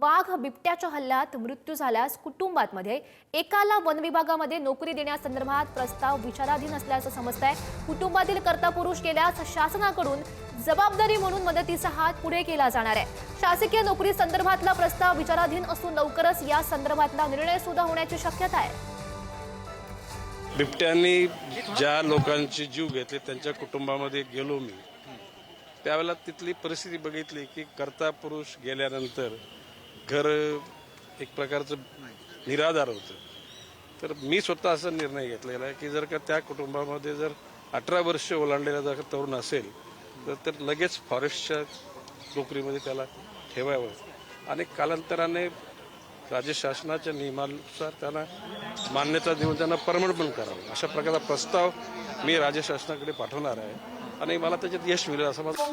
वाघ बिबट्याच्या हल्ल्यात मृत्यू झाल्यास कुटुंबांमध्ये एकाला वन विभागामध्ये नोकरी देण्यासंदर्भात प्रस्ताव विचाराधीन असल्याचं समजतंय. कुटुंबातील कर्ता पुरुष गेल्यास शासनाकडून जबाबदारी म्हणून मदतीचा हात पुढे केला जाणार आहे. शासकीय नोकरी संदर्भातला प्रस्ताव विचाराधीन असून लवकरच या संदर्भातला निर्णय सुद्धा होण्याची शक्यता आहे. बिबट्यांनी ज्या लोकांचे जीव घेतले त्यांच्या कुटुंबामध्ये गेलो मी त्यावेळेला तिथली परिस्थिती बघितली की कर्ता पुरुष गेल्यानंतर घर एक प्रकारचं निराधार होतं. तर मी स्वतः असा निर्णय घेतलेला आहे की जर का त्या कुटुंबामध्ये जर अठरा वर्ष ओलांडलेला जर तरुण असेल तर तर लगेच फॉरेस्टच्या नोकरीमध्ये त्याला ठेवावं. आणि कालांतराने राज्य शासनाच्या नियमानुसार त्यांना मान्यता देऊन त्यांना परमनंट पण करावं. अशा प्रकारचा प्रस्ताव मी राज्य शासनाकडे पाठवणार आहे. आणि मला त्याच्यात यश मिळेल असं मला